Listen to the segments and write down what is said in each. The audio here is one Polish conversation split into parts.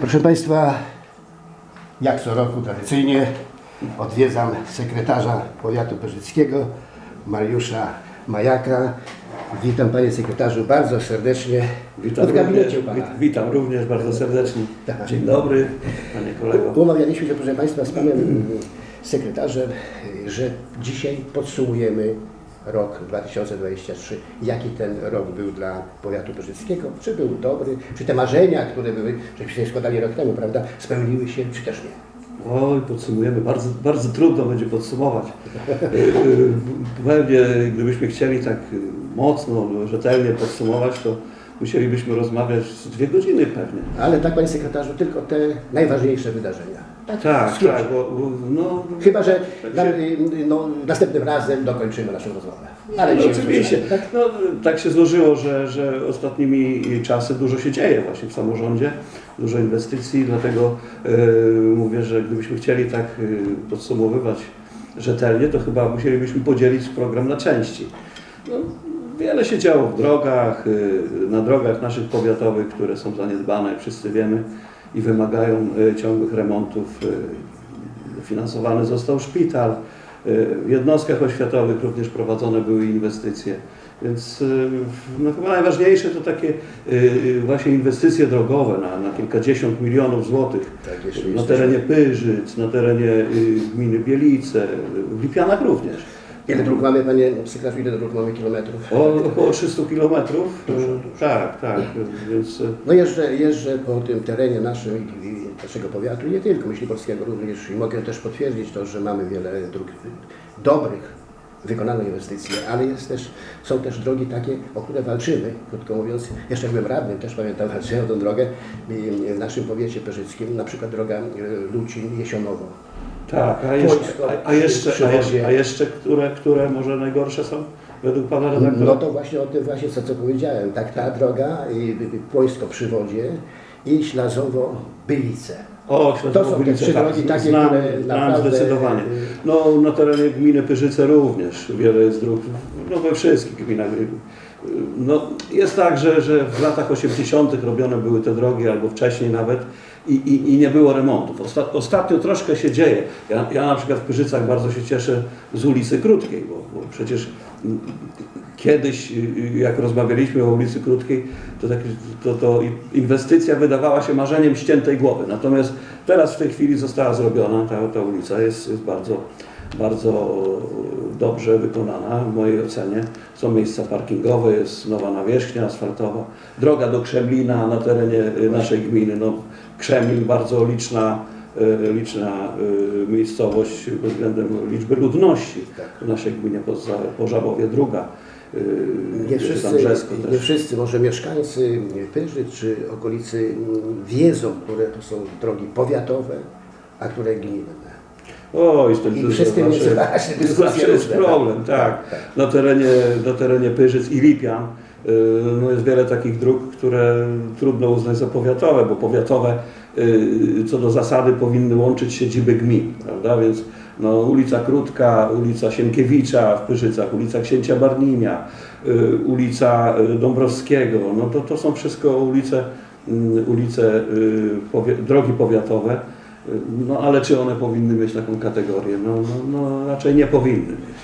Proszę Państwa, jak co roku tradycyjnie odwiedzam sekretarza powiatu pyrzyckiego, Mariusza Majaka. Witam Panie Sekretarzu bardzo serdecznie Witam również, wit- witam również bardzo serdecznie. Tak. Dzień dobry, panie kolego. Umawialiśmy się, proszę Państwa, z Panem Sekretarzem, że dzisiaj podsumujemy rok 2023. Jaki ten rok był dla powiatu pyrzyckiego? Czy był dobry? Czy te marzenia, które były, żeśmy się składali rok temu, prawda, spełniły się, czy też nie? Oj, podsumujemy. Bardzo, bardzo trudno będzie podsumować. Pewnie gdybyśmy chcieli tak mocno, rzetelnie podsumować, to musielibyśmy rozmawiać z dwie godziny pewnie. Ale tak, Panie Sekretarzu, tylko te najważniejsze wydarzenia. Tak, tak, skrócie. bo, no, Chyba, że tak nam, się- y, no, następnym razem dokończymy naszą rozmowę. Ale no, oczywiście. tak? No, tak się złożyło, że, że ostatnimi czasy dużo się dzieje właśnie w samorządzie, dużo inwestycji, dlatego e, mówię, że gdybyśmy chcieli tak e, podsumowywać rzetelnie, to chyba musielibyśmy podzielić program na części. No, wiele się działo w drogach, e, na drogach naszych powiatowych, które są zaniedbane, wszyscy wiemy, i wymagają e, ciągłych remontów. E, Finansowany został szpital, w jednostkach oświatowych również prowadzone były inwestycje. Więc y, no, chyba najważniejsze to takie y, y, właśnie inwestycje drogowe na, na kilkadziesiąt milionów złotych Tak, na terenie Pyrzyc, na terenie y, gminy Bielice, w Lipianach również. Ile dróg mamy, Panie Sekretarzu, ile dróg mamy kilometrów? O, około 300 kilometrów. Dużo, Y, dużo. Tak, tak. Więc y, No jeżdżę, jeżdżę po tym terenie naszym naszego powiatu, nie tylko, myśli polskiego również i mogę też potwierdzić to, że mamy wiele dróg dobrych, wykonano inwestycje, ale jest też, są też drogi takie, o które walczymy, krótko mówiąc. Jeszcze byłem radnym, też pamiętam, walczyłem o tę drogę i w naszym powiecie pyrzyckim, na przykład droga e, Lucin-Jesionowo. Tak, a jeszcze, a, a, jeszcze, a, jeszcze, a jeszcze które, które może najgorsze są według pana redaktora? No to właśnie o tym właśnie, co, co powiedziałem. Tak, ta droga, Płońsko przy wodzie i Ślazowo Bylice. O, To są te trzy drogi takie, znam, które znam zdecydowanie. No na terenie gminy Pyrzyce również wiele jest dróg, no we wszystkich gminach. No, jest tak, że, że w latach 80. robione były te drogi, albo wcześniej nawet, i, i, i nie było remontów. Osta, ostatnio troszkę się dzieje. Ja, ja na przykład w Pyrzycach bardzo się cieszę z ulicy Krótkiej, bo, bo przecież kiedyś, y, jak rozmawialiśmy o ulicy Krótkiej, to, tak, to, to inwestycja wydawała się marzeniem ściętej głowy. Natomiast teraz w tej chwili została zrobiona ta, ta ulica, jest, jest bardzo, bardzo dobrze wykonana w mojej ocenie. Są miejsca parkingowe, jest nowa nawierzchnia asfaltowa, droga do Krzemlina na terenie y, naszej gminy. No, Krzemlin bardzo liczna, y, liczna y, miejscowość pod względem liczby ludności w naszej gminie po, Żabowie druga. Nie wszyscy, nie wszyscy, może mieszkańcy Pyrzyc czy okolicy mm, wiedzą, które to są drogi powiatowe, a które gminne. Oj, to, I to, przez tym jest zawsze, jest problem, tak. tak. Tak, Na terenie, na terenie Pyrzyc i Lipian y, no jest wiele takich dróg, które trudno uznać za powiatowe, bo powiatowe y, co do zasady powinny łączyć siedziby gmin, prawda? Więc no, ulica Krótka, ulica Sienkiewicza w Pyrzycach, ulica Księcia Barninia, y, ulica Dąbrowskiego, no to, to są wszystko ulice, y, ulice drogi powiatowe. No ale czy one powinny mieć taką kategorię? No, no, no raczej nie powinny mieć.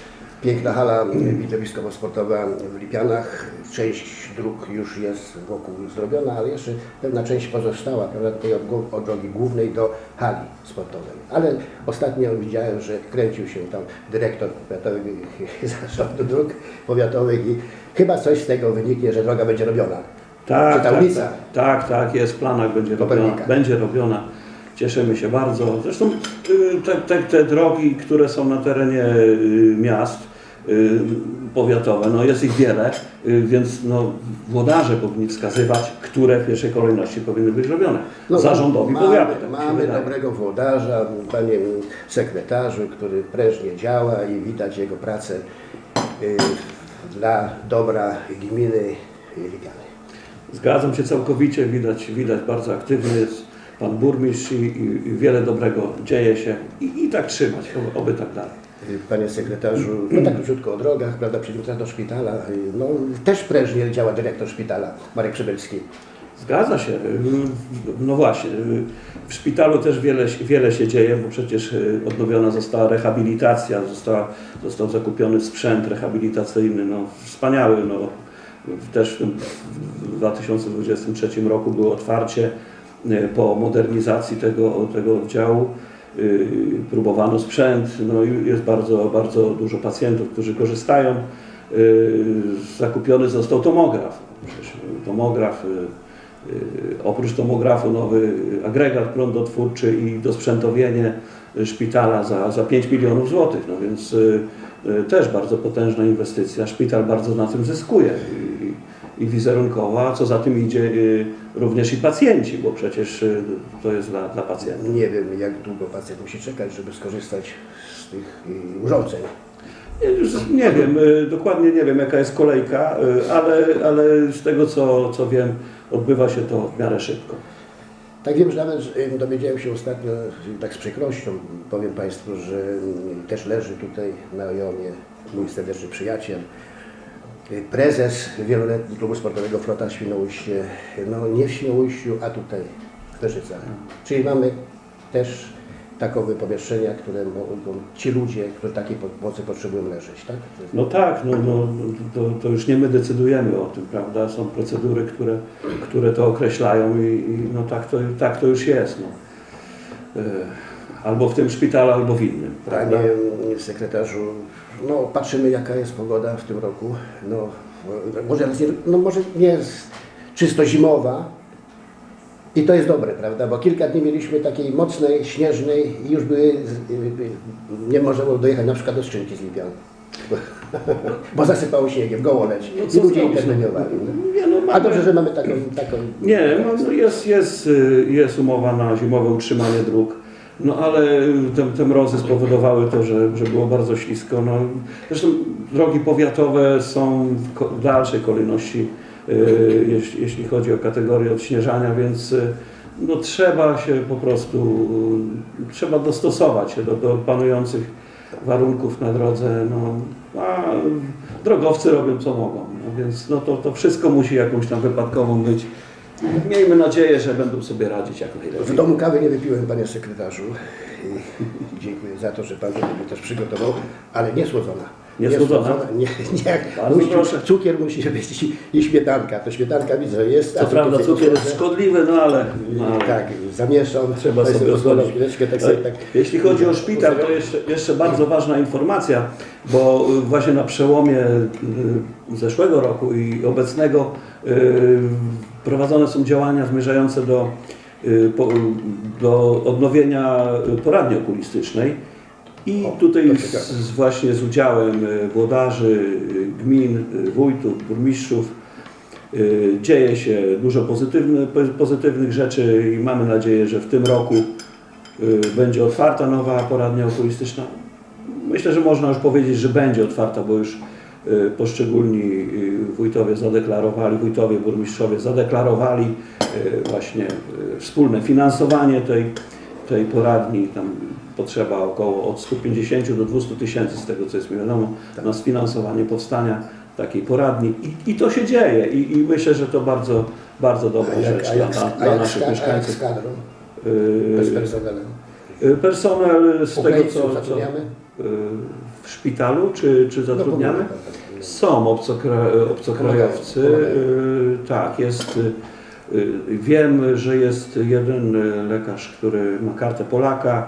Piękna hala widowiskowo-sportowa w Lipianach. Część dróg już jest wokół zrobiona, ale jeszcze pewna część pozostała, prawda, tej od, od drogi głównej do hali sportowej. Ale ostatnio widziałem, że kręcił się tam dyrektor powiatowy zarządu dróg powiatowych i chyba coś z tego wyniknie, że droga będzie robiona. Tak, Czy ta tak, ulica? Tak, tak, jest w planach, będzie robiona. Będzie robiona. Cieszymy się bardzo. Zresztą y, te, te, te drogi, które są na terenie y, miast y, powiatowe, no jest ich wiele, więc no, włodarze powinni wskazywać, które w pierwszej kolejności powinny być robione. Zarządowi No, mamy, powiatu. tak Mamy dobrego włodarza, panie sekretarzu, który prężnie działa i widać jego pracę dla dobra gminy Lipiany. Zgadzam się całkowicie, widać, widać bardzo aktywny jest pan burmistrz i, i, i wiele dobrego dzieje się i, i tak trzymać, oby, oby tak dalej. Panie sekretarzu, no tak króciutko o drogach, prawda, przywrócenia do szpitala. y, No, też prężnie działa dyrektor szpitala, Marek Przybylski. Zgadza się. No właśnie. W szpitalu też wiele, wiele się dzieje, bo przecież odnowiona została rehabilitacja, została, został zakupiony sprzęt rehabilitacyjny. No, wspaniały. No. Też w tym w 2023 roku było otwarcie po modernizacji tego, tego oddziału. y, Próbowano sprzęt, no jest bardzo, bardzo dużo pacjentów, którzy korzystają. Y, Zakupiony został tomograf. Tomograf, y, y, oprócz tomografu nowy agregat prądotwórczy i dosprzętowienie szpitala za, za 5 milionów złotych. No więc y, y, też bardzo potężna inwestycja. Szpital bardzo na tym zyskuje i, i wizerunkowo, a co za tym idzie y, również i pacjenci, bo przecież y, to jest dla, dla pacjentów. Nie wiem, jak długo pacjent musi czekać, żeby skorzystać z tych y, urządzeń. Nie, nie wiem, dokładnie nie wiem jaka jest kolejka, ale, ale z tego co, co wiem odbywa się to w miarę szybko. Tak wiem, że nawet dowiedziałem się ostatnio, tak z przykrością, powiem Państwu, że też leży tutaj na Ojomie mój serdeczny przyjaciel, prezes wieloletni klubu sportowego Flota Świnoujście, no nie w Świnoujściu, a tutaj w Pyrzycach. Czyli mamy też takowe pomieszczenia, które mogą ci ludzie, którzy takiej pomocy potrzebują leżeć, tak? No tak, no, no, to, to już nie my decydujemy o tym, prawda? Są procedury, które, które to określają i, i no tak, to, tak to już jest. No. Y, Albo w tym szpitalu, albo w innym. Prawda? Panie sekretarzu, no patrzymy jaka jest pogoda w tym roku. No, może, nie- no, może nie jest czysto zimowa i to jest dobre, prawda? Bo kilka dni mieliśmy takiej mocnej, śnieżnej i już były, nie można było dojechać na przykład do Skrzynki z Lipian. Bo, bo zasypało śniegiem, gołoleć No i ludzie interweniowali. No. Nie, no, A mamy- dobrze, że mamy taką... taką Nie, no, no jest, jest, y, jest umowa na zimowe utrzymanie dróg, no ale te, te mrozy spowodowały to, że, że było bardzo ślisko. No, zresztą drogi powiatowe są w, dalszej kolejności, y, jeśli, jeśli chodzi o kategorię odśnieżania, więc y, no, trzeba się po prostu, y, trzeba dostosować się do, do panujących warunków na drodze, no, a drogowcy robią co mogą, no, więc no, to, to wszystko musi jakąś tam wypadkową być. Miejmy nadzieję, że będą sobie radzić jak W najlepiej. domu kawy nie wypiłem, panie sekretarzu. Dziękuję za to, że pan sobie też przygotował, ale nie słodzona. Nie słodzona? Nie, nie. Bardzo Musi, cukier musi być i, i śmietanka. To śmietanka widzę jest. Co prawda cukier jest szkodliwy, no ale, no, ale Tak, zamieszam. trzeba sobie pozwolić. chwileczkę, tak sobie tak. Jeśli chodzi o szpital, to jeszcze, jeszcze bardzo ważna informacja, bo y, właśnie na przełomie y, zeszłego roku i obecnego y, prowadzone są działania zmierzające do, y, do odnowienia y, poradni okulistycznej. I O, tutaj z, z właśnie z udziałem y, włodarzy, gmin, wójtów, burmistrzów dzieje się dużo pozytywny, pozytywnych rzeczy i mamy nadzieję, że w tym roku będzie otwarta nowa poradnia okulistyczna. Myślę, że można już powiedzieć, że będzie otwarta, bo już poszczególni y, wójtowie zadeklarowali, wójtowie, burmistrzowie zadeklarowali y, właśnie y, wspólne finansowanie tej, tej poradni. Tam potrzeba około od 150 do 200 tysięcy, z tego co jest mi wiadomo, na sfinansowanie powstania takiej poradni. I, i to się dzieje I, i myślę, że to bardzo, bardzo dobra jak, rzecz dla, jak, dla, naszych ska- a jak z mieszkańców. kadrą? Y, Bez personelem? y, Personel z tego Ukraińców co, co y, w szpitalu, czy, czy No, zatrudniamy? pomogę pan, tak. Są obcokra, obcokrajowcy, y, tak, jest, y, y, wiem, że jest jeden lekarz, który ma kartę Polaka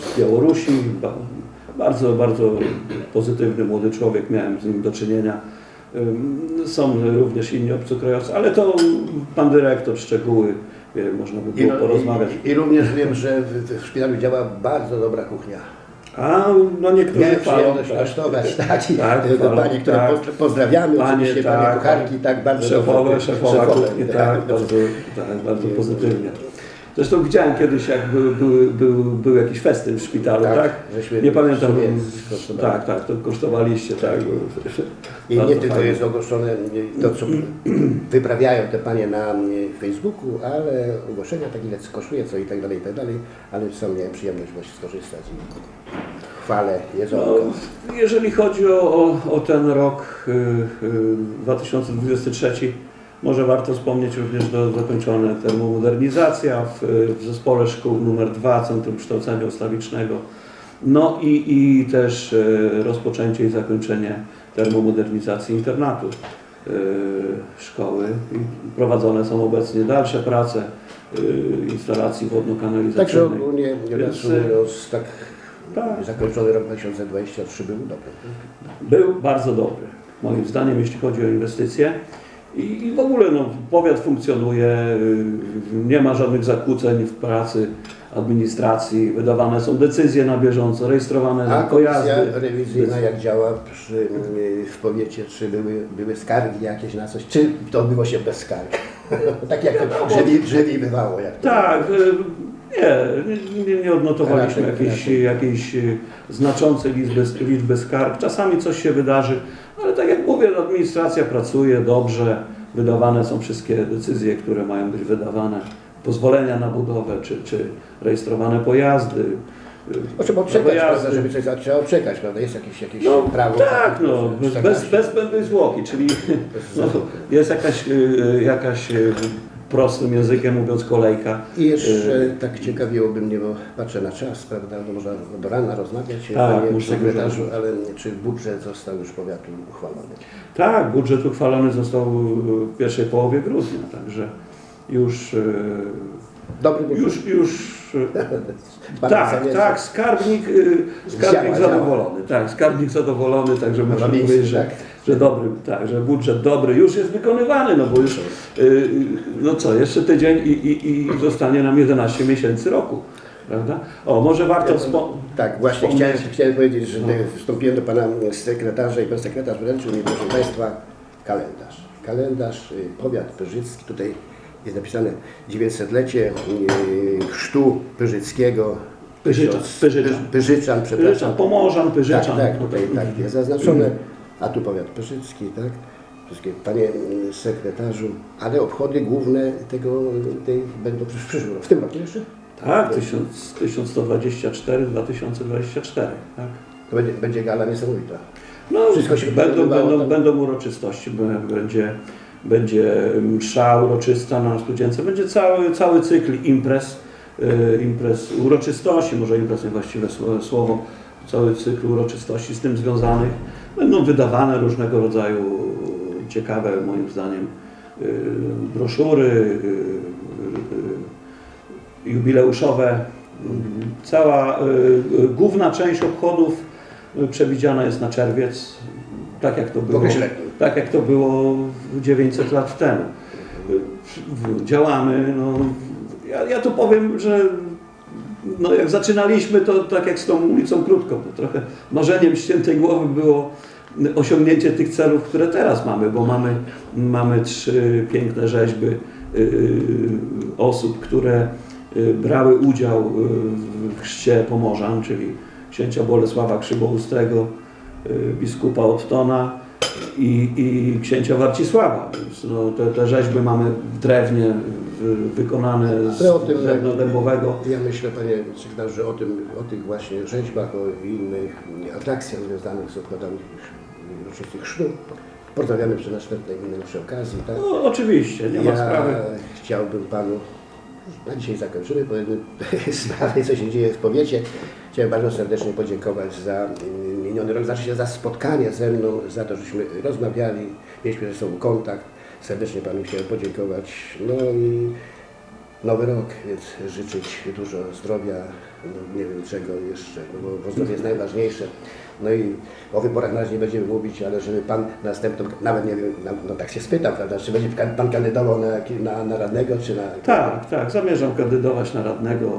z Białorusi, ba, bardzo, bardzo pozytywny młody człowiek, miałem z nim do czynienia. Są również inni obcokrajowcy, ale to pan dyrektor, szczegóły, można by I, było porozmawiać. i, I również wiem, że w, w szpitalu działa bardzo dobra kuchnia. A no niektórzy Miałem chwalą, przyjemność tak. kosztować, tak, i Tak, te chwalą, panie, które tak. poz- pozdrawiamy, Panie, oczywiście tak, panie kucharki, tak, bardzo Szefowe, szefowa kuchni, tak, bardzo, tak, bardzo Nie, pozytywnie. Zresztą widziałem kiedyś, jak był, był, był, był jakiś festyn w szpitalu, tak? Tak, Nie pamiętam. mm. Tak, tak, to kosztowaliście, tak. I Bardzo nie tylko fajnie. jest ogłoszone to, co wyprawiają te panie na nie, Facebooku, ale ogłoszenia, tak ile kosztuje, co i tak dalej, i tak dalej, ale sam miałem przyjemność właśnie skorzystać jedzonko. No, jeżeli chodzi o, o, o ten rok y, y, 2023, Może warto wspomnieć również do, zakończone termomodernizacja w, w zespole szkół numer 2 Centrum Kształcenia Ustawicznego. No i, i też e, rozpoczęcie i zakończenie termomodernizacji internatu e, szkoły. I prowadzone są obecnie dalsze prace e, instalacji Także wodno-kanalizacyjnej. ogólnie Więc, reasumując, tak Tak. zakończony rok 2023 był dobry. Był bardzo dobry, moim zdaniem, jeśli chodzi o inwestycje. I, I w ogóle no, powiat funkcjonuje, y, nie ma żadnych zakłóceń w pracy administracji, wydawane są decyzje na bieżąco, rejestrowane A pojazdy. komisja rewizyjna jak działa przy, y, w powiecie, czy były, były skargi jakieś na coś, czy to odbyło się bez skarg? tak jak to żywi bywało. Jak to Tak, y, nie, nie, nie odnotowaliśmy Raczej- jakiejś, raczej. jakiejś y, znaczącej liczby, liczby skarg. Czasami coś się wydarzy, ale tak jak mówię, administracja pracuje dobrze, wydawane są wszystkie decyzje, które mają być wydawane, pozwolenia na budowę, czy, czy rejestrowane pojazdy. y, No, trzeba odczekać, pojazdy. prawda, żeby coś trzeba odczekać, prawda? Jest jakieś, jakieś No prawo. tak, no, bez, 14, bez, zwłoki, czyli no, jest jakaś, y, jakaś prostym językiem mówiąc kolejka. I jeszcze tak ciekawiłoby mnie, bo patrzę na czas, prawda, no można do rana rozmawiać, Tak, panie sekretarzu, ale czy budżet został już powiatu uchwalony? Tak, budżet uchwalony został w pierwszej połowie grudnia, także już, e, Dobry budżet. już, już tak, tak, skarbnik, e, skarbnik Działa, zadowolony, tak, skarbnik zadowolony, także Na można powiedzieć, że, tak. że dobry, tak, że budżet dobry, już jest wykonywany, no bo już, e, no co, jeszcze tydzień i, i, i zostanie nam 11 miesięcy roku, prawda? O, może warto wspomnieć. Tak, właśnie chciałem, chciałem powiedzieć, że No. wstąpiłem do pana sekretarza i pan sekretarz wręczył mi, proszę państwa, kalendarz. Kalendarz, y, powiat pyrzycki, tutaj jest napisane 900-lecie y, chrztu pyrzyckiego. Pyrzyczan, Pyrzyczan. Py- Pyrzyczan, przepraszam. Pyrzyczan, Pomorzan, Tak, Pyrzyczan. tak, tutaj tak jest zaznaczone. A tu powiat pyrzycki, tak? Wszystkie, panie y, sekretarzu, ale obchody główne tego tej będą w przyszłym roku. W tym roku jeszcze? Tak, 1000 1124-2024, tak. To będzie, będzie gala niesamowita. No, Wszystko się będą, będą, będą uroczystości, będzie, będzie msza uroczysta na studience, będzie cały, cały cykl imprez, y, imprez uroczystości, może imprez niewłaściwe sło- słowo, cały cykl uroczystości z tym związanych. Będą wydawane różnego rodzaju ciekawe, moim zdaniem, y, broszury, y, jubileuszowe. Cała główna część obchodów przewidziana jest na czerwiec, tak jak to było, okresie letnim. Tak jak to było w 900 lat temu. Działamy, no, ja, ja tu powiem, że no, jak zaczynaliśmy, to tak jak z tą ulicą krótko, to trochę marzeniem świętej głowy było osiągnięcie tych celów, które teraz mamy, bo mamy, mamy trzy piękne rzeźby y, y, osób, które y, brały udział w chrzcie Pomorzan, czyli księcia Bolesława Krzywoustego, biskupa Ottona i, i księcia Warcisława. Więc no, te, te rzeźby mamy w drewnie w, wykonane z drewna dębowego. Ja myślę, panie sekretarzu, że o, tym, o tych właśnie rzeźbach, o innych atrakcjach związanych z obchodami rocznicy chrztu porozmawiamy przy następnej innej naszej okazji. Tak? No, oczywiście, nie ma ja sprawy. chciałbym panu, na dzisiaj zakończymy, powiedzmy sprawy, co się dzieje w powiecie. Chciałem bardzo serdecznie podziękować za miniony rok, znaczy się za spotkanie ze mną, za to, żeśmy rozmawiali, mieliśmy ze sobą kontakt. Serdecznie panu chciałem podziękować. No i nowy rok, więc życzyć dużo zdrowia, no nie wiem czego jeszcze, no bo zdrowie jest najważniejsze. No i o wyborach na razie nie będziemy mówić, ale żeby Pan następną, nawet nie wiem, no, no tak się spytam, prawda, czy będzie Pan- kandydował na, na, na radnego, czy na... Tak, tak. Zamierzam kandydować na radnego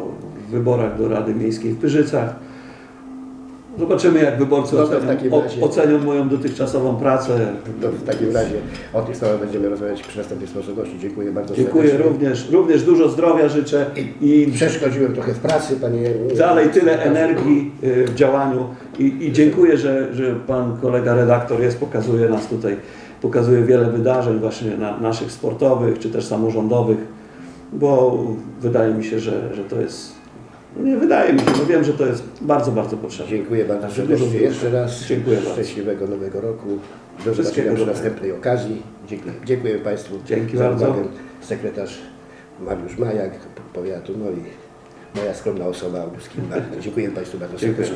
w wyborach do Rady Miejskiej w Pyrzycach. Zobaczymy, jak wyborcy No ocenią, o, ocenią moją dotychczasową pracę. To w takim razie o tych sprawach będziemy rozmawiać przy następnej sposobności. Dziękuję bardzo Dziękuję serdecznie. również. Również dużo zdrowia życzę i Przeszkodziłem trochę w pracy, Panie... dalej tyle energii y, w działaniu. I, i dziękuję, że, że Pan kolega redaktor jest, pokazuje nas tutaj, pokazuje wiele wydarzeń właśnie na, naszych sportowych czy też samorządowych, bo wydaje mi się, że, że to jest Nie wydaje mi się, no wiem, że to jest bardzo, bardzo potrzebne. Dziękuję bardzo serdecznie jeszcze raz. Dziękuję bardzo. Szczęśliwego Nowego Roku. Do zobaczenia przy następnej okazji. Dziękuję, dziękuję Państwu Dzięki za bardzo. uwagę. Sekretarz Mariusz Majak, powiatu, no i moja skromna osoba August Kimbar. Dziękuję Państwu bardzo serdecznie.